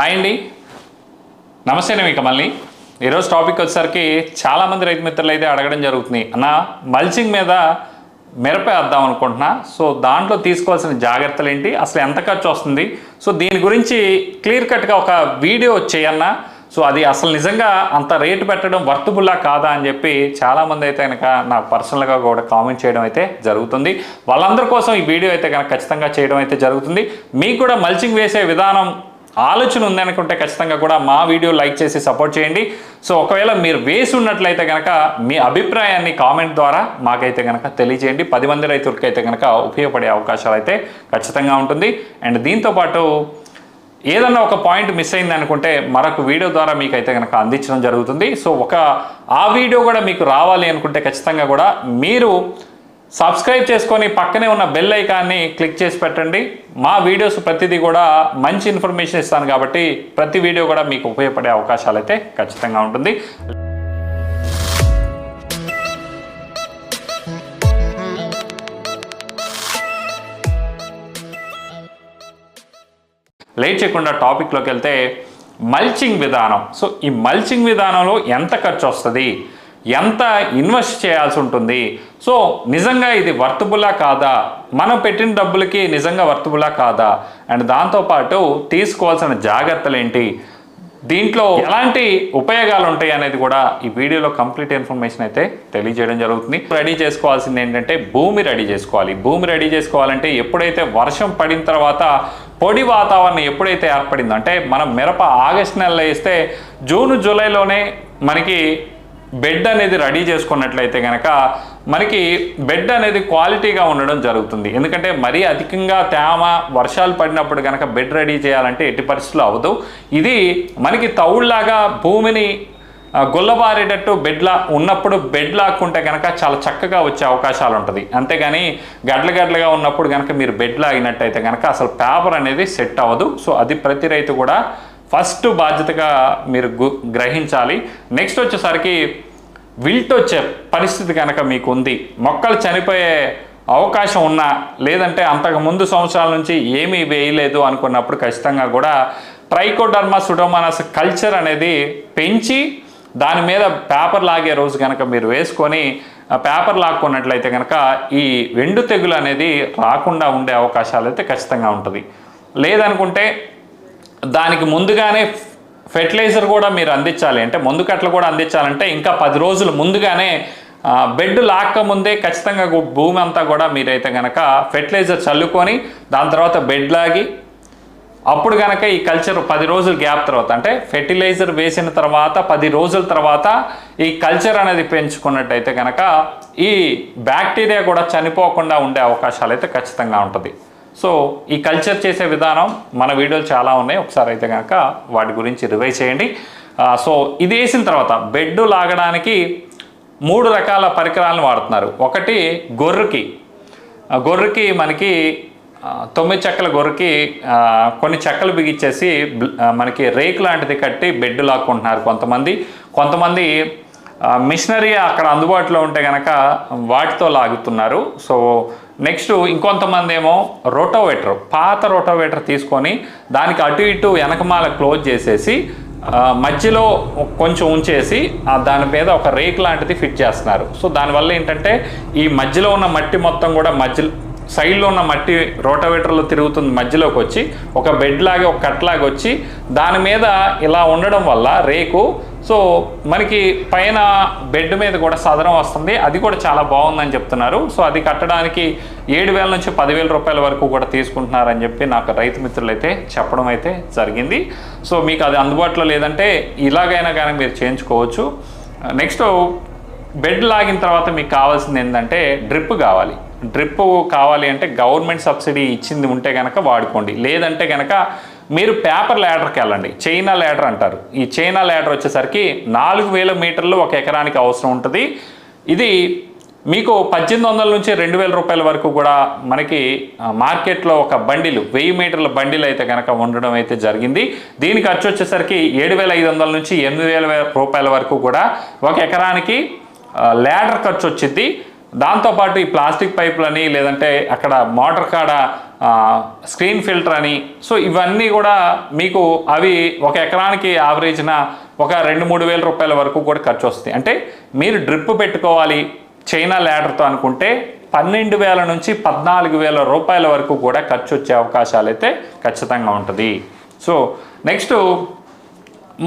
Hi అండి. నమస్తే నేను మీ కమల్ని ఈరోజు టాపిక్ వచ్చేసరికి చాలామంది రైతు మిత్రులు అయితే అడగడం జరుగుతుంది. అన్న మల్చింగ్ మీద మిరప వేద్దాం అనుకుంటున్నా. సో దాంట్లో తీసుకోవాల్సిన జాగ్రత్తలు ఏంటి? అసలు ఎంత ఖర్చు వస్తుంది? సో దీని గురించి క్లియర్ కట్గా ఒక వీడియో చేయన్నా. సో అది అసలు నిజంగా అంత రేటు పెట్టడం వర్తబుల్లా కాదా అని చెప్పి చాలామంది అయితే కనుక నాకు పర్సనల్గా కూడా కామెంట్ చేయడం అయితే జరుగుతుంది. వాళ్ళందరి కోసం ఈ వీడియో అయితే కనుక ఖచ్చితంగా చేయడం అయితే జరుగుతుంది. మీకు కూడా మల్చింగ్ వేసే విధానం ఆలోచన ఉందనుకుంటే ఖచ్చితంగా కూడా మా వీడియో లైక్ చేసి సపోర్ట్ చేయండి. సో ఒకవేళ మీరు వేసి ఉన్నట్లయితే కనుక మీ అభిప్రాయాన్ని కామెంట్ ద్వారా మాకైతే కనుక తెలియజేయండి. పది మంది రైతులకి అయితే కనుక ఉపయోగపడే అవకాశాలు అయితే ఖచ్చితంగా ఉంటుంది. అండ్ దీంతోపాటు ఏదన్నా ఒక పాయింట్ మిస్ అయింది అనుకుంటే మరొక వీడియో ద్వారా మీకు అయితే కనుక అందించడం జరుగుతుంది. సో ఒక ఆ వీడియో కూడా మీకు రావాలి అనుకుంటే ఖచ్చితంగా కూడా మీరు సబ్స్క్రైబ్ చేసుకొని పక్కనే ఉన్న బెల్ ఐకాన్ని క్లిక్ చేసి పెట్టండి. మా వీడియోస్ ప్రతిదీ కూడా మంచి ఇన్ఫర్మేషన్ ఇస్తాను కాబట్టి ప్రతి వీడియో కూడా మీకు ఉపయోగపడే అవకాశాలు అయితే ఖచ్చితంగా ఉంటుంది. లేట్ చేయకుండా టాపిక్లోకి వెళ్తే మల్చింగ్ విధానం. సో ఈ మల్చింగ్ విధానంలో ఎంత ఖర్చు వస్తుంది? ఎంత ఇన్వెస్ట్ చేయాల్సి ఉంటుంది? సో నిజంగా ఇది వర్తబులా కాదా? మనం పెట్టిన డబ్బులకి నిజంగా వర్తబులా కాదా? అండ్ దాంతోపాటు తీసుకోవాల్సిన జాగ్రత్తలు ఏంటి దీంట్లో ఎలాంటి ఉపయోగాలు ఉంటాయి అనేది కూడా ఈ వీడియోలో కంప్లీట్ ఇన్ఫర్మేషన్ అయితే తెలియజేయడం జరుగుతుంది. రెడీ చేసుకోవాల్సింది ఏంటంటే భూమి రెడీ చేసుకోవాలి. భూమి రెడీ చేసుకోవాలంటే ఎప్పుడైతే వర్షం పడిన తర్వాత పొడి వాతావరణం ఎప్పుడైతే ఏర్పడిందో అంటే మనం మిరప ఆగస్ట్ నెలలో వేస్తే జూన్ జూలైలోనే మనకి బెడ్ అనేది రెడీ చేసుకున్నట్లయితే కనుక మనకి బెడ్ అనేది క్వాలిటీగా ఉండడం జరుగుతుంది. ఎందుకంటే మరీ అధికంగా తేమ వర్షాలు పడినప్పుడు కనుక బెడ్ రెడీ చేయాలంటే ఎట్టి పరిస్థితులు అవ్వదు. ఇది మనకి తౌళ్ళలాగా భూమిని గుల్లబారేటట్టు బెడ్లా ఉన్నప్పుడు బెడ్ లాక్కుంటే కనుక చాలా చక్కగా వచ్చే అవకాశాలు ఉంటుంది. అంతేగాని గడ్ల గడ్లగా ఉన్నప్పుడు కనుక మీరు బెడ్ లాగినట్టయితే కనుక అసలు పేపర్ అనేది సెట్ అవ్వదు. సో అది ప్రతి రైతు కూడా ఫస్ట్ బాధ్యతగా మీరు గు- గ్రహించాలి. నెక్స్ట్ వచ్చేసరికి విల్ట్ వచ్చే పరిస్థితి కనుక మీకు ఉంది మొక్కలు చనిపోయే అవకాశం ఉన్నా లేదంటే అంతకు ముందు సంవత్సరాల నుంచి ఏమీ వేయలేదు అనుకున్నప్పుడు ఖచ్చితంగా కూడా ట్రైకోడర్మా సుడోమానస్ కల్చర్ అనేది పెంచి దాని మీద పేపర్ లాగే రోజు కనుక మీరు వేసుకొని పేపర్ లాక్కున్నట్లయితే కనుక ఈ వెండు తెగులు అనేది రాకుండా ఉండే అవకాశాలు అయితే ఖచ్చితంగా ఉంటుంది. లేదనుకుంటే దానికి ముందుగానే ఫెర్టిలైజర్ కూడా మీరు అందించాలి. అంటే ముందు కట్టలు కూడా అందించాలంటే ఇంకా పది రోజులు ముందుగానే బెడ్ లాక్క ముందే ఖచ్చితంగా భూమి అంతా కూడా మీరైతే కనుక ఫెర్టిలైజర్ చల్లుకొని దాని తర్వాత బెడ్ లాగి అప్పుడు కనుక ఈ కల్చర్ పది రోజులు గ్యాప్ తర్వాత అంటే ఫెర్టిలైజర్ వేసిన తర్వాత పది రోజుల తర్వాత ఈ కల్చర్ అనేది పెంచుకున్నట్టయితే కనుక ఈ బ్యాక్టీరియా కూడా చనిపోకుండా ఉండే అవకాశాలు అయితే ఖచ్చితంగా ఉంటుంది. సో ఈ కల్చర్ చేసే విధానం మన వీడియోలు చాలా ఉన్నాయి. ఒకసారి అయితే కనుక వాటి గురించి రివైజ్ చేయండి. సో ఇది వేసిన తర్వాత బెడ్ లాగడానికి మూడు రకాల పరికరాలను వాడుతున్నారు. ఒకటి గొర్రెకి. గొర్రెకి మనకి తొమ్మిది చెక్కల గొర్రెకి కొన్ని చెక్కలు బిగించేసి మనకి రేకు లాంటిది కట్టి బెడ్ లాక్కుంటున్నారు కొంతమంది. కొంతమంది మిషనరీ అక్కడ అందుబాటులో ఉంటే కనుక వాటితో లాగుతున్నారు. సో నెక్స్ట్ ఇంకొంతమంది ఏమో రోటోవేటర్ పాత రోటోవేటర్ తీసుకొని దానికి అటు ఇటు వెనకమాల క్లోజ్ చేసేసి మధ్యలో కొంచెం ఉంచేసి దాని మీద ఒక రేక్ లాంటిది ఫిట్ చేస్తున్నారు. సో దానివల్ల ఏంటంటే ఈ మధ్యలో ఉన్న మట్టి మొత్తం కూడా మధ్యలో సైడ్లో ఉన్న మట్టి రోటవేటర్లో తిరుగుతుంది మధ్యలోకి వచ్చి ఒక బెడ్ లాగే ఒక కట్లాగా వచ్చి దాని మీద ఇలా ఉండడం వల్ల రేకు సో మనకి పైన బెడ్ మీద కూడా సదరం వస్తుంది. అది కూడా చాలా బాగుందని చెప్తున్నారు. సో అది కట్టడానికి ఏడు వేల నుంచి పదివేల రూపాయల వరకు కూడా తీసుకుంటున్నారని చెప్పి నాకు రైతు మిత్రులు అయితే చెప్పడం అయితే జరిగింది. సో మీకు అది అందుబాటులో లేదంటే ఇలాగైనా కానీ మీరు చేయించుకోవచ్చు. నెక్స్ట్ బెడ్ లాగిన తర్వాత మీకు కావాల్సింది ఏంటంటే డ్రిప్ కావాలి. డ్రిప్ కావాలి అంటే గవర్నమెంట్ సబ్సిడీ ఇచ్చింది ఉంటే కనుక వాడుకోండి. లేదంటే కనుక మీరు పేపర్ ల్యాడర్కి వెళ్ళండి. చైనా ల్యాడర్ అంటారు. ఈ చైనా ల్యాడర్ వచ్చేసరికి నాలుగు వేల మీటర్లు ఒక ఎకరానికి అవసరం ఉంటుంది. ఇది మీకు పద్దెనిమిది వందల నుంచి రెండు వేల రూపాయల వరకు కూడా మనకి మార్కెట్లో ఒక బండిలు వెయ్యి మీటర్ల బండిలు అయితే కనుక ఉండడం అయితే జరిగింది. దీని ఖర్చు వచ్చేసరికి ఏడు వేల ఐదు వందల నుంచి ఎనిమిది వేల రూపాయల వరకు కూడా ఒక ఎకరానికి ల్యాడర్ ఖర్చు వచ్చింది. దాంతోపాటు ఈ ప్లాస్టిక్ పైపులని లేదంటే అక్కడ మోటార్ కాడ స్క్రీన్ ఫిల్టర్ అని. సో ఇవన్నీ కూడా మీకు అవి ఒక ఎకరానికి యావరేజ్న ఒక రెండు మూడు వేల రూపాయల వరకు కూడా ఖర్చు వస్తుంది అంటే మీరు డ్రిప్ పెట్టుకోవాలి చైనా ల్యాడర్తో అనుకుంటే పన్నెండు వేల నుంచి పద్నాలుగు వేల రూపాయల వరకు కూడా ఖర్చు వచ్చే అవకాశాలు అయితే ఖచ్చితంగా ఉంటుంది. సో నెక్స్ట్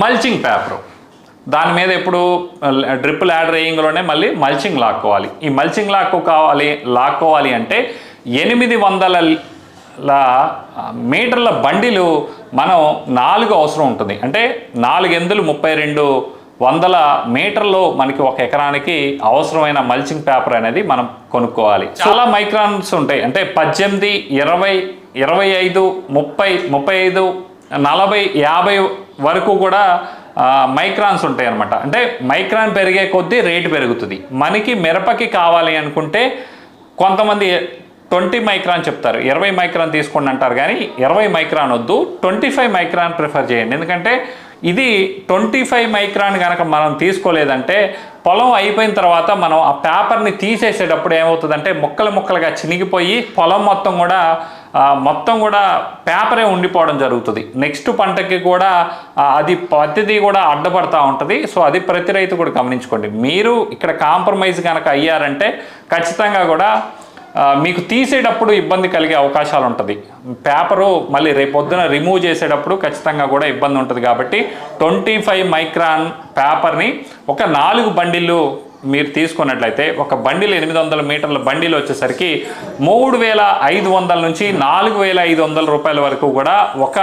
మల్చింగ్ పేపరు దాని మీద ఇప్పుడు డ్రిప్ ల్యాడర్ వేయింగ్లోనే మళ్ళీ మల్చింగ్ లాక్కోవాలి. ఈ మల్చింగ్ లాక్కు కావాలి లాక్కోవాలి అంటే ఎనిమిది వందల మీటర్ల బండిలు మనం నాలుగు అవసరం ఉంటుంది. అంటే నాలుగు ఎందులు ముప్పై రెండు వందల మీటర్లు మనకి ఒక ఎకరానికి అవసరమైన మల్చింగ్ పేపర్ అనేది మనం కొనుక్కోవాలి. చాలా మైక్రాన్స్ ఉంటాయి. అంటే పద్దెనిమిది ఇరవై ఇరవై ఐదు ముప్పై ముప్పై ఐదు నలభై యాభై వరకు కూడా మైక్రాన్స్ ఉంటాయి అనమాట అంటే మైక్రాన్ పెరిగే కొద్దీ రేటు పెరుగుతుంది. మనకి మిరపకి కావాలి అనుకుంటే కొంతమంది ట్వంటీ మైక్రాన్ చెప్తారు. ఇరవై మైక్రాన్ తీసుకోండి అంటారు కానీ ఇరవై మైక్రాన్ వద్దు. ట్వంటీ ఫైవ్ మైక్రాన్ ప్రిఫర్ చేయండి. ఎందుకంటే ఇది ట్వంటీ ఫైవ్ మైక్రాన్ కనుక మనం తీసుకోలేదంటే పొలం అయిపోయిన తర్వాత మనం ఆ పేపర్ని తీసేసేటప్పుడు ఏమవుతుందంటే ముక్కలు ముక్కలుగా చినిగిపోయి పొలం మొత్తం కూడా మొత్తం కూడా పేపరే ఉండిపోవడం జరుగుతుంది. నెక్స్ట్ పంటకి కూడా అది ప్రతిదీ కూడా అడ్డపడతా ఉంటుంది. సో అది ప్రతి రైతు కూడా గమనించుకోండి. మీరు ఇక్కడ కాంప్రమైజ్ కనుక అయ్యారంటే ఖచ్చితంగా కూడా మీకు తీసేటప్పుడు ఇబ్బంది కలిగే అవకాశాలు ఉంటుంది. పేపరు మళ్ళీ రేపొద్దున రిమూవ్ చేసేటప్పుడు ఖచ్చితంగా కూడా ఇబ్బంది ఉంటుంది కాబట్టి ట్వంటీ ఫైవ్ మైక్రాన్ పేపర్ని ఒక నాలుగు బండిళ్ళు మీరు తీసుకున్నట్లయితే ఒక బండిలు ఎనిమిది వందల మీటర్ల బండిలు వచ్చేసరికి మూడు వేల ఐదు వందల నుంచి నాలుగు వేల ఐదు వందల రూపాయల వరకు కూడా ఒక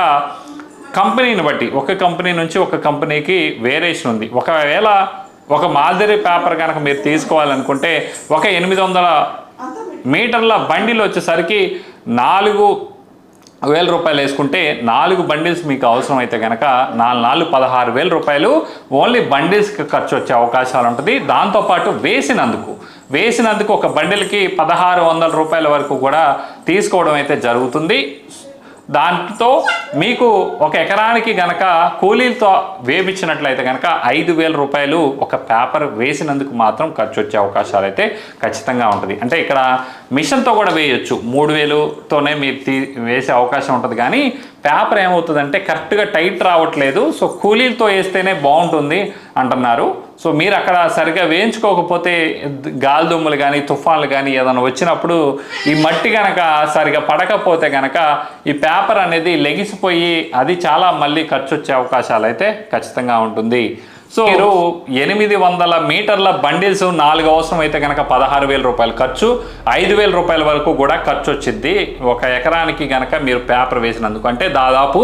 కంపెనీని బట్టి ఒక కంపెనీ నుంచి ఒక కంపెనీకి వేరియేషన్ ఉంది. ఒకవేళ ఒక మాదిరి పేపర్ కనుక మీరు తీసుకోవాలనుకుంటే ఒక ఎనిమిది వందల మీటర్ల బండిలు వచ్చేసరికి నాలుగు వేల రూపాయలు వేసుకుంటే నాలుగు బండిల్స్ మీకు అవసరమైతే కనుక నాలుగు నాలుగు పదహారు వేల రూపాయలు ఓన్లీ బండిల్స్కి ఖర్చు వచ్చే అవకాశాలు ఉంటుంది. దాంతోపాటు వేసినందుకు వేసినందుకు ఒక బండిల్కి పదహారు వందల రూపాయల వరకు కూడా తీసుకోవడం అయితే జరుగుతుంది. దాంతో మీకు ఒక ఎకరానికి గనక కూలీలతో వేపించినట్లయితే కనుక ఐదు వేల రూపాయలు ఒక పేపర్ వేసినందుకు మాత్రం ఖర్చు వచ్చే అవకాశాలు అయితే ఖచ్చితంగా ఉంటుంది. అంటే ఇక్కడ మిషన్తో కూడా వేయొచ్చు. మూడు వేలుతోనే మీరు తీ వేసే అవకాశం ఉంటుంది. కానీ పేపర్ ఏమవుతుందంటే కరెక్ట్గా టైట్ రావట్లేదు. సో కూలీలతో వేస్తేనే బాగుంటుంది అంటున్నారు. సో మీరు అక్కడ సరిగా వేయించుకోకపోతే గాలి దుమ్ములు కానీ తుఫాన్లు కానీ ఏదైనా వచ్చినప్పుడు ఈ మట్టి కనుక సరిగా పడకపోతే కనుక ఈ పేపర్ అనేది లెగిసిపోయి అది చాలా మళ్ళీ ఖర్చు వచ్చే అవకాశాలు అయితే ఖచ్చితంగా ఉంటుంది. సో మీరు ఎనిమిది వందల మీటర్ల బండిల్స్ నాలుగు అవసరం అయితే కనుక పదహారు వేల రూపాయలు ఖర్చు ఐదు వేల రూపాయల వరకు కూడా ఖర్చు వచ్చింది ఒక ఎకరానికి గనక మీరు పేపర్ వేసినందుకు. అంటే దాదాపు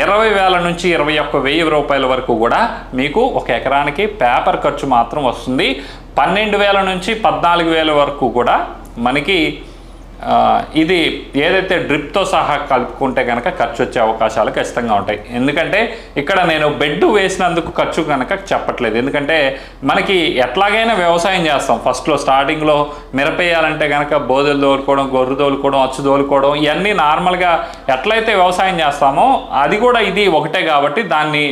ఇరవై వేల నుంచి ఇరవై ఒక్క వెయ్యి రూపాయల వరకు కూడా మీకు ఒక ఎకరానికి పేపర్ ఖర్చు మాత్రం వస్తుంది. పన్నెండు వేల నుంచి పద్నాలుగు వేల వరకు కూడా మనకి ఇది ఏదైతే డ్రిప్తో సహా కలుపుకుంటే కనుక ఖర్చు వచ్చే అవకాశాలు ఖచ్చితంగా ఉంటాయి. ఎందుకంటే ఇక్కడ నేను బెడ్ వేసినందుకు ఖర్చు కనుక చెప్పట్లేదు. ఎందుకంటే మనకి ఎట్లాగైనా వ్యవసాయం చేస్తాం. ఫస్ట్లో స్టార్టింగ్లో మిరపేయాలంటే కనుక బోధలు తోలుకోవడం గొర్రె తోలుకోవడం అచ్చు తోలుకోవడం ఇవన్నీ నార్మల్గా ఎట్లయితే వ్యవసాయం చేస్తామో అది కూడా ఇది ఒకటే కాబట్టి దాన్ని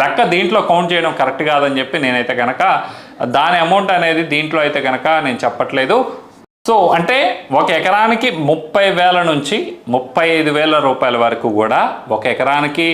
లెక్క దీంట్లో కౌంట్ చేయడం కరెక్ట్ కాదని చెప్పి నేనైతే కనుక దాని అమౌంట్ అనేది దీంట్లో అయితే కనుక నేను చెప్పట్లేదు. సో అంటే ఒక ఎకరానికి ముప్పై వేల నుంచి ముప్పై ఐదు వేల రూపాయల వరకు కూడా ఒక ఎకరానికి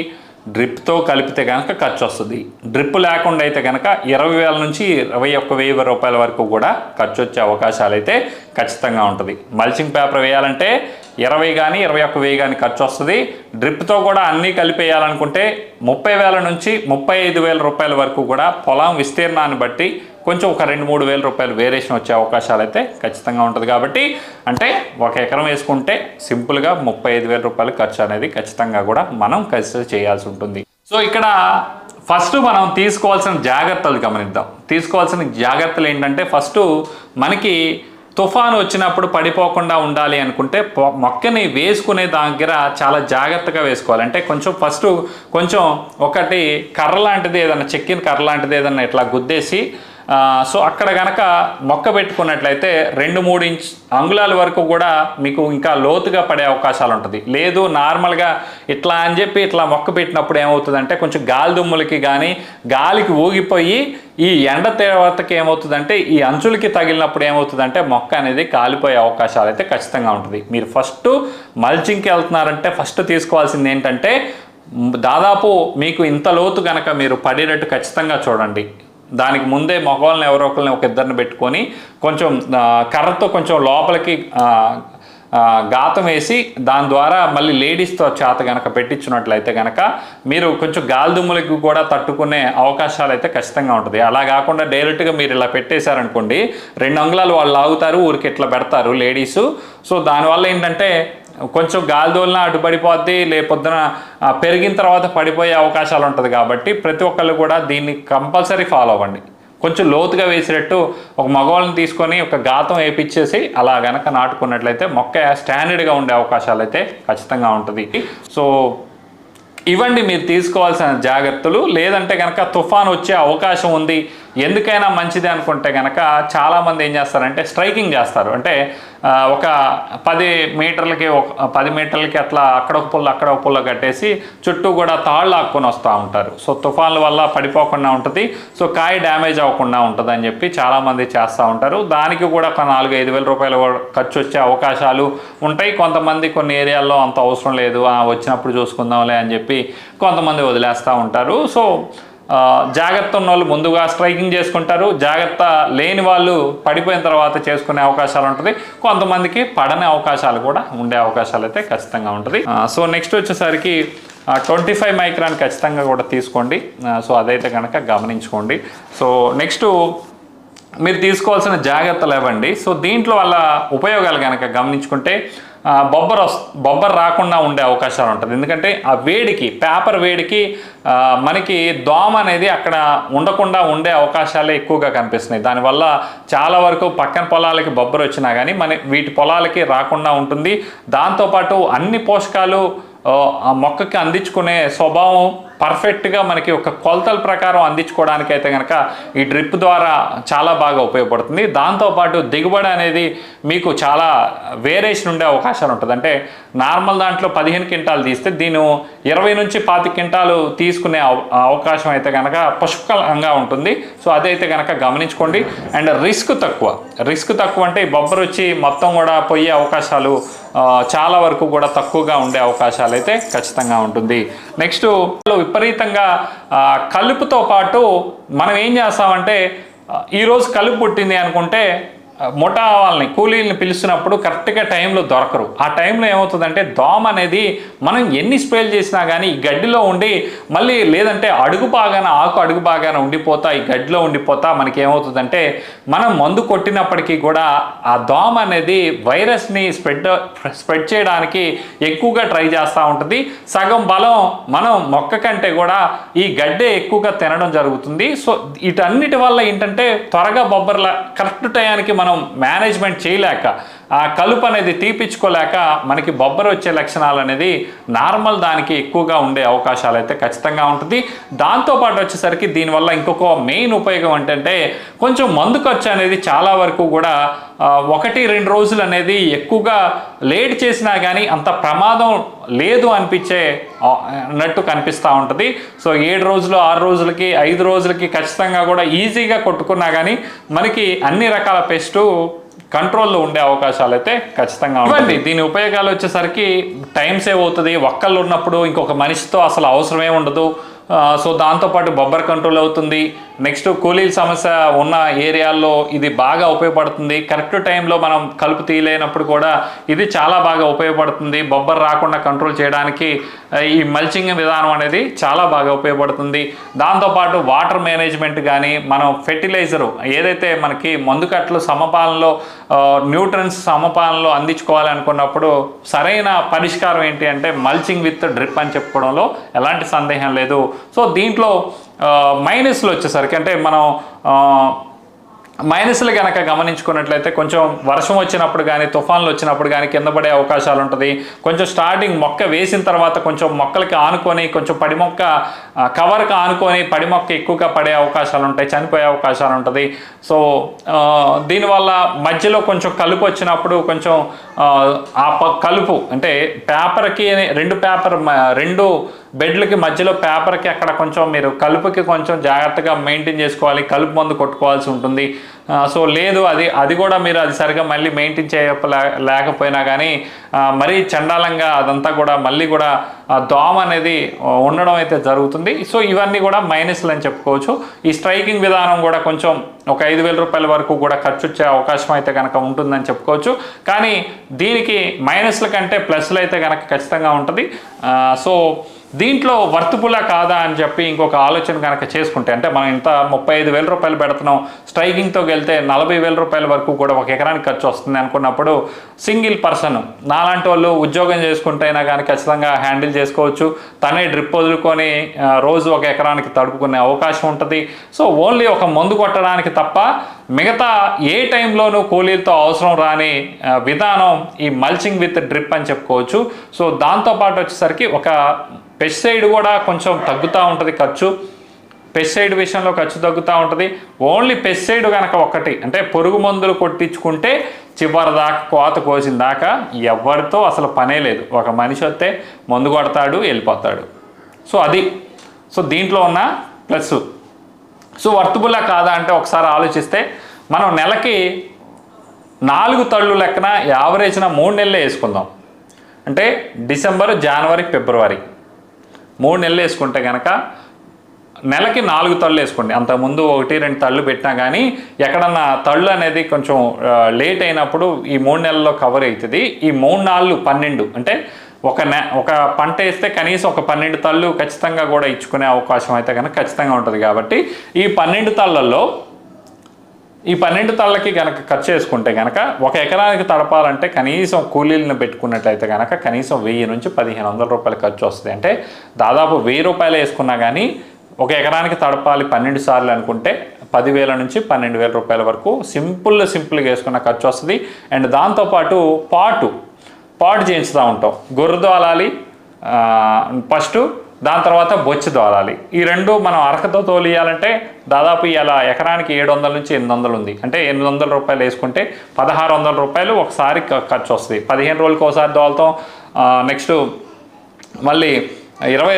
డ్రిప్తో కలిపితే కనుక ఖర్చు వస్తుంది డ్రిప్ లేకుండా అయితే కనుక ఇరవై వేల నుంచి ఇరవై ఒక్క వెయ్యి రూపాయల వరకు కూడా ఖర్చు వచ్చే అవకాశాలు అయితే ఖచ్చితంగా ఉంటుంది. మల్చింగ్ పేపర్ వేయాలంటే ఇరవై కానీ ఇరవై ఒక్క వెయ్యి కానీ ఖర్చు వస్తుంది డ్రిప్తో కూడా అన్నీ కలిపేయాలనుకుంటే ముప్పై వేల నుంచి ముప్పై ఐదు వేల రూపాయల వరకు కూడా పొలం విస్తీర్ణాన్ని బట్టి కొంచెం ఒక రెండు మూడు వేల రూపాయలు వేరియేషన్ వచ్చే అవకాశాలు అయితే ఖచ్చితంగా ఉంటుంది కాబట్టి అంటే ఒక ఎకరం వేసుకుంటే సింపుల్గా ముప్పై ఐదు వేల రూపాయలు ఖర్చు అనేది ఖచ్చితంగా కూడా మనం కన్సిడర్ చేయాల్సి ఉంటుంది. సో ఇక్కడ ఫస్ట్ మనం తీసుకోవాల్సిన జాగ్రత్తలు గమనిద్దాం. తీసుకోవాల్సిన జాగ్రత్తలు ఏంటంటే ఫస్ట్ మనకి తుఫాను వచ్చినప్పుడు పడిపోకుండా ఉండాలి అనుకుంటే మొక్కని వేసుకునే దగ్గర చాలా జాగ్రత్తగా వేసుకోవాలి. అంటే కొంచెం ఫస్ట్ కొంచెం ఒకటి కర్ర లాంటిది ఏదైనా చెక్కిన కర్ర లాంటిది ఏదైనా ఇట్లా గుద్దేసి సో అక్కడ గనక మొక్క పెట్టుకున్నట్లయితే రెండు మూడు ఇంచ్ అంగుళాల వరకు కూడా మీకు ఇంకా లోతుగా పడే అవకాశాలు ఉంటుంది. లేదు నార్మల్గా ఇట్లా అని చెప్పి ఇట్లా మొక్క పెట్టినప్పుడు ఏమవుతుందంటే కొంచెం గాలి దుమ్ములకి కానీ గాలికి ఊగిపోయి ఈ ఎండ తీవ్రతకి ఏమవుతుందంటే ఈ అంచులకి తగిలినప్పుడు ఏమవుతుందంటే మొక్క అనేది కాలిపోయే అవకాశాలు అయితే ఖచ్చితంగా ఉంటుంది. మీరు ఫస్ట్ మల్చింగ్కి వెళ్తున్నారంటే ఫస్ట్ తీసుకోవాల్సింది ఏంటంటే దాదాపు మీకు ఇంత లోతు కనుక మీరు పడేటట్టు ఖచ్చితంగా చూడండి. దానికి ముందే మగవాళ్ళని ఎవరో ఒకరిని ఒక ఇద్దరిని పెట్టుకొని కొంచెం కర్రతో కొంచెం లోపలికి గాతం వేసి దాని ద్వారా మళ్ళీ లేడీస్తో చేత కనుక పెట్టించున్నట్లయితే కనుక మీరు కొంచెం గాలిదుమ్ములకి కూడా తట్టుకునే అవకాశాలు అయితే ఖచ్చితంగా ఉంటుంది. అలా కాకుండా డైరెక్ట్గా మీరు ఇలా పెట్టేశారనుకోండి రెండు అంగుళాలు వాళ్ళు లాగుతారు ఊరికి ఇట్లా పెడతారు లేడీసు. సో దానివల్ల ఏంటంటే కొంచెం గాలి దోలిన అటు పడిపోద్ది లేపొద్దున పెరిగిన తర్వాత పడిపోయే అవకాశాలు ఉంటుంది కాబట్టి ప్రతి ఒక్కళ్ళు కూడా దీన్ని కంపల్సరీ ఫాలో అవ్వండి. కొంచెం లోతుగా వేసినట్టు ఒక మగవాళ్ళని తీసుకొని ఒక గాతం వేపించేసి అలా గనక నాటుకున్నట్లయితే మొక్క స్టాండర్డ్గా ఉండే అవకాశాలు అయితే ఖచ్చితంగా ఉంటుంది. సో ఇవ్వండి మీరు తీసుకోవాల్సిన జాగ్రత్తలు. లేదంటే కనుక తుఫాన్ వచ్చే అవకాశం ఉంది ఎందుకైనా మంచిది అనుకుంటే కనుక చాలామంది ఏం చేస్తారంటే స్ట్రైకింగ్ చేస్తారు. అంటే ఒక పది మీటర్లకి ఒక పది మీటర్లకి అట్లా అక్కడ ఒక పుల్ల అక్కడ ఒక పుల్ల కట్టేసి చుట్టూ కూడా తాళ్ళు ఆక్కొని వస్తూ ఉంటారు. సో తుఫాన్ల వల్ల పడిపోకుండా ఉంటుంది. సో కాయ డ్యామేజ్ అవ్వకుండా ఉంటుంది అని చెప్పి చాలామంది చేస్తూ ఉంటారు. దానికి కూడా ఒక నాలుగు ఐదు వేల రూపాయలు కూడా ఖర్చు వచ్చే అవకాశాలు ఉంటాయి. కొంతమంది కొన్ని ఏరియాల్లో అంత అవసరం లేదు. వచ్చినప్పుడు చూసుకుందాంలే అని చెప్పి కొంతమంది వదిలేస్తూ ఉంటారు. సో జాగ్రత్త ఉన్న వాళ్ళు ముందుగా స్ట్రైకింగ్ చేసుకుంటారు. జాగ్రత్త లేని వాళ్ళు పడిపోయిన తర్వాత చేసుకునే అవకాశాలు ఉంటుంది. కొంతమందికి పడని అవకాశాలు కూడా ఉండే అవకాశాలు అయితే ఖచ్చితంగా ఉంటుంది. సో నెక్స్ట్ వచ్చేసరికి ట్వంటీ ఫైవ్ మైక్రాన్ ఖచ్చితంగా కూడా తీసుకోండి. సో అదైతే కనుక గమనించుకోండి. సో నెక్స్ట్ మీరు తీసుకోవాల్సిన జాగ్రత్తలు ఇవ్వండి. సో దీంట్లో వల్ల ఉపయోగాలు కనుక గమనించుకుంటే బొబ్బర్ వస్ బొబ్బర్ రాకుండా ఉండే అవకాశాలు ఉంటుంది. ఎందుకంటే ఆ వేడికి పేపర్ వేడికి మనకి దోమ అనేది అక్కడ ఉండకుండా ఉండే అవకాశాలే ఎక్కువగా కనిపిస్తున్నాయి. దానివల్ల చాలా వరకు పక్కన పొలాలకి బొబ్బర్ వచ్చినా కానీ మన వీటి పొలాలకి రాకుండా ఉంటుంది. దాంతోపాటు అన్ని పోషకాలు ఆ మొక్కకి అందించుకునే స్వభావం పర్ఫెక్ట్గా మనకి ఒక కొలతల ప్రకారం అందించుకోవడానికి అయితే కనుక ఈ డ్రిప్ ద్వారా చాలా బాగా ఉపయోగపడుతుంది. దాంతోపాటు దిగుబడి అనేది మీకు చాలా వేరియేషన్ ఉండే అవకాశాలు ఉంటుంది. అంటే నార్మల్ దాంట్లో పదిహేను క్వింటాలు తీస్తే దీని ఇరవై నుంచి పాతి క్వింటాలు తీసుకునే అవ- అవకాశం అయితే కనుక పుష్కలంగా ఉంటుంది. సో అదైతే కనుక గమనించుకోండి. అండ్ రిస్క్ తక్కువ. రిస్క్ తక్కువ అంటే ఈ బొబ్బరు వచ్చి మొత్తం కూడా పోయే అవకాశాలు చాలా వరకు కూడా తక్కువగా ఉండే అవకాశాలు అయితే ఖచ్చితంగా ఉంటుంది. నెక్స్ట్ విపరీతంగా కలుపుతో పాటు మనం ఏం చేస్తామంటే ఈరోజు కలుపు పుట్టింది అనుకుంటే ముఠా వాళ్ళని కూలీలను పిలుస్తున్నప్పుడు కరెక్ట్గా టైంలో దొరకరు. ఆ టైంలో ఏమవుతుందంటే దోమ అనేది మనం ఎన్ని స్ప్రేలు చేసినా కానీ ఈ గడ్డిలో ఉండి మళ్ళీ లేదంటే అడుగు బాగాన ఆకు అడుగు బాగాన ఉండిపోతా ఈ గడ్డిలో ఉండిపోతా మనకి ఏమవుతుందంటే మనం మందు కొట్టినప్పటికీ కూడా ఆ దోమ అనేది వైరస్ని స్ప్రెడ్ స్ప్రెడ్ చేయడానికి ఎక్కువగా ట్రై చేస్తూ ఉంటుంది. సగం బలం మనం మొక్క కంటే కూడా ఈ గడ్డే ఎక్కువగా తినడం జరుగుతుంది. సో వీటన్నిటి వల్ల ఏంటంటే త్వరగా బొబ్బర్ల కరెక్ట్ టయానికి మనం మనం మేనేజ్మెంట్ చేయలేక ఆ కలుపు అనేది తీపిచ్చుకోలేక మనకి బొబ్బరు వచ్చే లక్షణాలు అనేది నార్మల్ దానికి ఎక్కువగా ఉండే అవకాశాలు అయితే ఖచ్చితంగా ఉంటుంది. దాంతోపాటు వచ్చేసరికి దీనివల్ల ఇంకొక మెయిన్ ఉపయోగం ఏంటంటే కొంచెం మందు ఖర్చు అనేది చాలా వరకు కూడా ఒకటి రెండు రోజులు అనేది ఎక్కువగా లేట్ చేసినా కానీ అంత ప్రమాదం లేదు అనిపించే ఆ, అన్నట్టు కనిపిస్తూ ఉంటుంది. సో ఏడు రోజులు ఆరు రోజులకి ఐదు రోజులకి ఖచ్చితంగా కూడా ఈజీగా కొట్టుకున్నా కానీ మనకి అన్ని రకాల పెస్టు కంట్రోల్లో ఉండే అవకాశాలు అయితే ఖచ్చితంగా ఉంటాయి. దీని ఉపయోగాలు వచ్చేసరికి టైం సేవ్ అవుతుంది ఒక్కళ్ళు ఉన్నప్పుడు ఇంకొక మనిషితో అసలు అవసరమే ఉండదు. సో దాంతోపాటు బొబ్బర్ కంట్రోల్ అవుతుంది. నెక్స్ట్ కూలీల సమస్య ఉన్న ఏరియాల్లో ఇది బాగా ఉపయోగపడుతుంది. కరెక్ట్ టైంలో మనం కలుపు తీయలేనప్పుడు కూడా ఇది చాలా బాగా ఉపయోగపడుతుంది. బొబ్బర్ రాకుండా కంట్రోల్ చేయడానికి ఈ మల్చింగ్ విధానం అనేది చాలా బాగా ఉపయోగపడుతుంది. దాంతోపాటు వాటర్ మేనేజ్మెంట్ కానీ మనం ఫెర్టిలైజరు ఏదైతే మనకి మందుకట్లు సమపాలనలో న్యూట్రన్స్ సమపాలనలో అందించుకోవాలనుకున్నప్పుడు సరైన పరిష్కారం ఏంటి అంటే మల్చింగ్ విత్ డ్రిప్ అని చెప్పుకోవడంలో ఎలాంటి సందేహం లేదు. సో దీంట్లో మైనస్లు వచ్చేసరికి అంటే మనం మైనస్లు కనుక గమనించుకున్నట్లయితే కొంచెం వర్షం వచ్చినప్పుడు కానీ తుఫాన్లు వచ్చినప్పుడు కానీ కింద పడే అవకాశాలు ఉంటుంది. కొంచెం స్టార్టింగ్ మొక్క వేసిన తర్వాత కొంచెం మొక్కలకి ఆనుకొని కొంచెం పడి మొక్క కవర్కి ఆనుకొని పడి మొక్క ఎక్కువగా పడే అవకాశాలు ఉంటాయి చనిపోయే అవకాశాలు ఉంటుంది. సో దీనివల్ల మధ్యలో కొంచెం కలుపు వచ్చినప్పుడు కొంచెం ఆ, ప- కలుపు అంటే పేపర్కి రెండు పేపర్ రెండు బెడ్లకి మధ్యలో పేపర్కి అక్కడ కొంచెం మీరు కలుపుకి కొంచెం జాగ్రత్తగా మెయింటైన్ చేసుకోవాలి కలుపు మందు కొట్టుకోవాల్సి ఉంటుంది. సో లేదు అది అది కూడా మీరు అది సరిగా మళ్ళీ మెయింటైన్ చేయలే లేకపోయినా కానీ మరీ చండాలంగా అదంతా కూడా మళ్ళీ కూడా దోమ అనేది ఉండడం అయితే జరుగుతుంది. సో ఇవన్నీ కూడా మైనస్లు అని చెప్పుకోవచ్చు. ఈ స్ట్రైకింగ్ విధానం కూడా కొంచెం ఒక ఐదు వేల రూపాయల వరకు కూడా ఖర్చు వచ్చే అవకాశం అయితే కనుక ఉంటుందని చెప్పుకోవచ్చు. కానీ దీనికి మైనస్ల కంటే ప్లస్లు అయితే కనుక ఖచ్చితంగా ఉంటుంది. సో దీంట్లో వర్తుపులా కాదా అని చెప్పి ఇంకొక ఆలోచన కనుక చేసుకుంటే అంటే మనం ఇంత ముప్పై ఐదు వేల రూపాయలు పెడుతున్నాం స్ట్రైకింగ్తో వెళ్తే నలభై వేల రూపాయల వరకు కూడా ఒక ఎకరానికి ఖర్చు వస్తుంది అనుకున్నప్పుడు సింగిల్ పర్సన్ నాలాంటి వాళ్ళు ఉద్యోగం చేసుకుంటైనా కానీ ఖచ్చితంగా హ్యాండిల్ చేసుకోవచ్చు. తనే డ్రిప్ వదులుకొని రోజు ఒక ఎకరానికి తడుపుకునే అవకాశం ఉంటుంది. సో ఓన్లీ ఒక మందు కొట్టడానికి తప్ప మిగతా ఏ టైంలోనూ కూలీలతో అవసరం రాని విధానం ఈ మల్చింగ్ విత్ డ్రిప్ అని చెప్పుకోవచ్చు. సో దాంతోపాటు వచ్చేసరికి ఒక పెస్టిసైడ్ కూడా కొంచెం తగ్గుతూ ఉంటుంది ఖర్చు. పెస్టిసైడ్ విషయంలో ఖర్చు తగ్గుతూ ఉంటుంది. ఓన్లీ పెస్టిసైడ్ కనుక ఒకటి అంటే పురుగు మందులు కొట్టించుకుంటే చివరి దాకా కోత కోసిన దాకా ఎవరితో అసలు పనే లేదు. ఒక మనిషి వస్తే మందు కొడతాడు వెళ్ళిపోతాడు. సో అది. సో దీంట్లో ఉన్న ప్లస్. సో వర్తబుల్లా కాదా అంటే ఒకసారి ఆలోచిస్తే మనం నెలకి నాలుగు తళ్ళు లెక్కన యావరేజ్న మూడు నెలలే వేసుకుందాం. అంటే డిసెంబర్ జనవరి ఫిబ్రవరి. మూడు నెలలు వేసుకుంటే కనుక నెలకి నాలుగు తళ్ళు వేసుకోండి. అంతకుముందు ఒకటి రెండు తళ్ళు పెట్టినా కానీ ఎక్కడన్నా తళ్ళు అనేది కొంచెం లేట్ అయినప్పుడు ఈ మూడు నెలల్లో కవర్ అవుతుంది. ఈ మూడు నాళ్ళు పన్నెండు అంటే ఒక నె ఒక పంట వేస్తే కనీసం ఒక పన్నెండు తళ్ళు ఖచ్చితంగా కూడా ఇచ్చుకునే అవకాశం అయితే కనుక ఖచ్చితంగా ఉంటుంది కాబట్టి ఈ పన్నెండు తళ్ళల్లో ఈ పన్నెండు తళ్ళకి కనుక ఖర్చు చేసుకుంటే కనుక ఒక ఎకరానికి తడపాలంటే కనీసం కూలీలను పెట్టుకున్నట్లయితే కనుక కనీసం వెయ్యి నుంచి పదిహేను వందల రూపాయలు ఖర్చు వస్తుంది. అంటే దాదాపు వెయ్యి రూపాయలు వేసుకున్నా కానీ ఒక ఎకరానికి తడపాలి పన్నెండు సార్లు అనుకుంటే పదివేల నుంచి పన్నెండు వేల రూపాయల వరకు సింపుల్ సింపుల్గా వేసుకున్న ఖర్చు వస్తుంది. అండ్ దాంతోపాటు పాటు పాటు చేయించుతూ ఉంటాం. గొర్రె దోలాలి ఫస్ట్ దాని తర్వాత బొచ్చు దోలాలి ఈ రెండు మనం అరకతో తోలియాలంటే దాదాపు ఇలా ఎకరానికి ఏడు వందల నుంచి ఎనిమిది వందలు ఉంది. అంటే ఎనిమిది వందల రూపాయలు వేసుకుంటే పదహారు వందల రూపాయలు ఒకసారి ఖర్చు వస్తుంది పదిహేను రోజులకి ఒకసారి దోలుతాం నెక్స్ట్ మళ్ళీ ఇరవై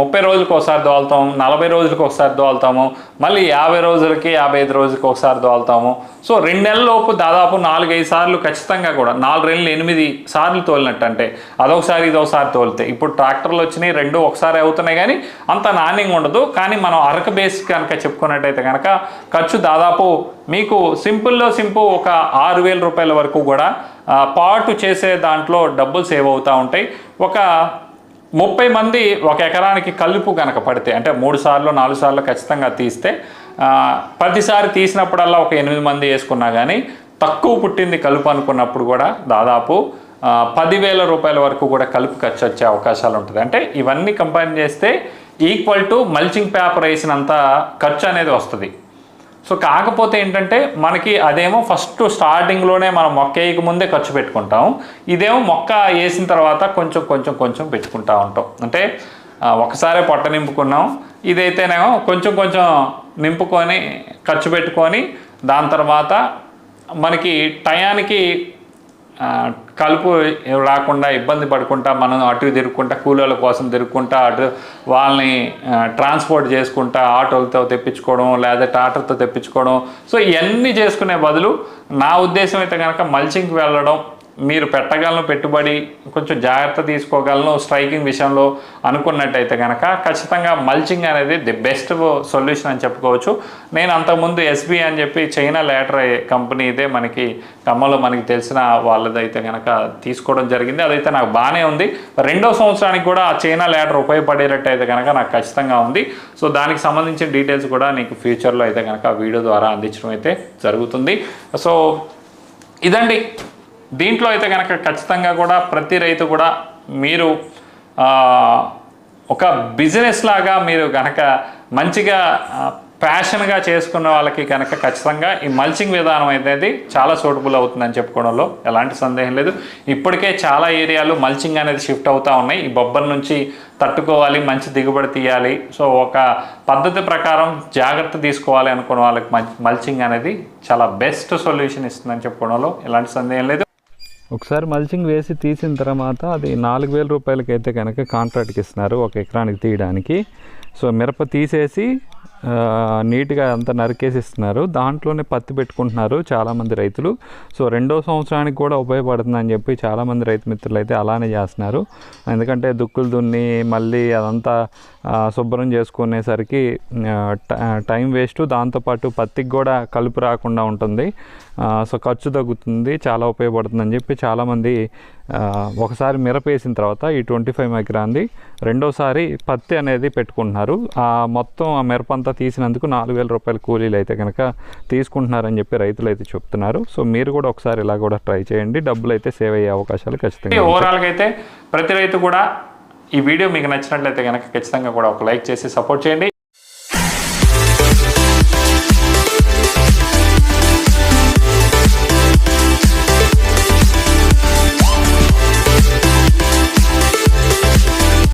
ముప్పై రోజులకు ఒకసారి దోలుతాము నలభై రోజులకు ఒకసారి దోలుతాము మళ్ళీ యాభై రోజులకి యాభై ఐదు రోజులకి ఒకసారి దోలుతాము. సో రెండు నెలలలోపు దాదాపు నాలుగైదు సార్లు ఖచ్చితంగా కూడా నాలుగు రెండు ఎనిమిది సార్లు తోలినట్టు అంటే అదొకసారి ఇదొకసారి తోలితే ఇప్పుడు ట్రాక్టర్లు వచ్చినాయి రెండు ఒకసారి అవుతున్నాయి కానీ అంత నాణ్యంగా ఉండదు. కానీ మనం అరక బేస్ కనుక చెప్పుకున్నట్టయితే కనుక ఖర్చు దాదాపు మీకు సింపుల్లో సింపుల్ ఒక ఆరు వేల రూపాయల వరకు కూడా పాటు చేసే దాంట్లో డబ్బులు సేవ్ అవుతూ ఉంటాయి. ఒక ముప్పై మంది ఒక ఎకరానికి కలుపు కనుక పడితే అంటే మూడు సార్లు నాలుగు సార్లు ఖచ్చితంగా తీస్తే ప్రతిసారి తీసినప్పుడల్లా ఒక ఎనిమిది మంది వేసుకున్నా కానీ తక్కువ పుట్టింది కలుపు అనుకున్నప్పుడు కూడా దాదాపు పదివేల రూపాయల వరకు కూడా కలుపు ఖర్చు వచ్చే అవకాశాలు ఉంటుంది. అంటే ఇవన్నీ కంపైన్ చేస్తే ఈక్వల్ టు మల్చింగ్ పేపర్ వేసినంత ఖర్చు అనేది వస్తుంది. సో కాకపోతే ఏంటంటే మనకి అదేమో ఫస్ట్ స్టార్టింగ్లోనే మనం మొక్క వేయక ముందే ఖర్చు పెట్టుకుంటాం. ఇదేమో మొక్క వేసిన తర్వాత కొంచెం కొంచెం కొంచెం పెట్టుకుంటా ఉంటాం. అంటే ఒకసారే పొట్ట నింపుకున్నాం. ఇదైతేనేమో కొంచెం కొంచెం నింపుకొని ఖర్చు పెట్టుకొని దాని తర్వాత మనకి టయానికి కలుపు రాకుండా ఇబ్బంది పడుకుంటా మనం అటు తిరుక్కుంటా కూలీల కోసం తిరుక్కుంటా అటు వాళ్ళని ట్రాన్స్పోర్ట్ చేసుకుంటా ఆటోలతో తెప్పించుకోవడం లేదా టాటర్తో తెప్పించుకోవడం. సో ఇవన్నీ చేసుకునే బదులు నా ఉద్దేశం అయితే కనుక మల్చింగ్కి వెళ్ళడం మీరు పెట్టగలను పెట్టుబడి కొంచెం జాగ్రత్త తీసుకోగలను స్ట్రైకింగ్ విషయంలో అనుకున్నట్టయితే కనుక ఖచ్చితంగా మల్చింగ్ అనేది ది బెస్ట్ సొల్యూషన్ అని చెప్పుకోవచ్చు. నేను అంతకుముందు ఎస్బీ అని చెప్పి చైనా లేటర్ కంపెనీ ఇదే మనకి కమ్మలో మనకి తెలిసిన వాళ్ళదైతే కనుక తీసుకోవడం జరిగింది. అదైతే నాకు బాగానే ఉంది. రెండో సంవత్సరానికి కూడా ఆ చైనా లేటర్ ఉపయోగపడేటట్టు అయితే కనుక నాకు ఖచ్చితంగా ఉంది. సో దానికి సంబంధించిన డీటెయిల్స్ కూడా నీకు ఫ్యూచర్లో అయితే కనుక వీడియో ద్వారా అందించడం అయితే జరుగుతుంది. సో ఇదండి. దీంట్లో అయితే కనుక ఖచ్చితంగా కూడా ప్రతి రైతు కూడా మీరు ఒక బిజినెస్ లాగా మీరు కనుక మంచిగా ప్యాషన్గా చేసుకున్న వాళ్ళకి కనుక ఖచ్చితంగా ఈ మల్చింగ్ విధానం అనేది చాలా సూటబుల్ అవుతుందని చెప్పుకోవడంలో ఎలాంటి సందేహం లేదు. ఇప్పటికే చాలా ఏరియాలు మల్చింగ్ అనేది షిఫ్ట్ అవుతూ ఉన్నాయి. ఈ బొబ్బర్ నుంచి తట్టుకోవాలి మంచి దిగుబడి తీయాలి. సో ఒక పద్ధతి ప్రకారం జాగ్రత్త తీసుకోవాలి అనుకున్న వాళ్ళకి మల్చింగ్ అనేది చాలా బెస్ట్ సొల్యూషన్ ఇస్తుందని చెప్పుకోవడంలో ఎలాంటి సందేహం లేదు. ఒకసారి మల్చింగ్ వేసి తీసిన తర్వాత అది నాలుగు వేల రూపాయలకి అయితే కనుక కాంట్రాక్ట్కి ఇస్తున్నారు ఒక ఎకరానికి తీయడానికి. సో మిరప తీసేసి నీట్గా అంతా నరికేసి ఇస్తున్నారు దాంట్లోనే పత్తి పెట్టుకుంటున్నారు చాలామంది రైతులు. సో రెండో సంవత్సరానికి కూడా ఉపయోగపడుతుందని చెప్పి చాలామంది రైతు మిత్రులు అయితే అలానే చేస్తున్నారు. ఎందుకంటే దుక్కులు దున్ని మళ్ళీ అదంతా శుభ్రం చేసుకునేసరికి ట- టైం వేస్ట్. దాంతోపాటు పత్తికి కూడా కలుపు రాకుండా ఉంటుంది. సో ఖర్చు తగ్గుతుంది చాలా ఉపయోగపడుతుందని చెప్పి చాలామంది ఒకసారి మిరప వేసిన తర్వాత ఈ ట్వంటీ ఫైవ్ మైక్రాన్ది రెండోసారి పత్తి అనేది పెట్టుకుంటున్నారు. మొత్తం ఆ మిరప అంతా తీసినందుకు నాలుగు వేల రూపాయల కూలీలు అయితే కనుక తీసుకుంటున్నారని చెప్పి రైతులు అయితే చెప్తున్నారు. సో మీరు కూడా ఒకసారి ఇలా కూడా ట్రై చేయండి. డబ్బులు అయితే సేవ్ అయ్యే అవకాశాలు ఖచ్చితంగా. ఓవరాల్గా అయితే ప్రతి రైతు కూడా ఈ వీడియో మీకు నచ్చినట్లయితే కనుక ఖచ్చితంగా కూడా ఒక లైక్ చేసి సపోర్ట్ చేయండి.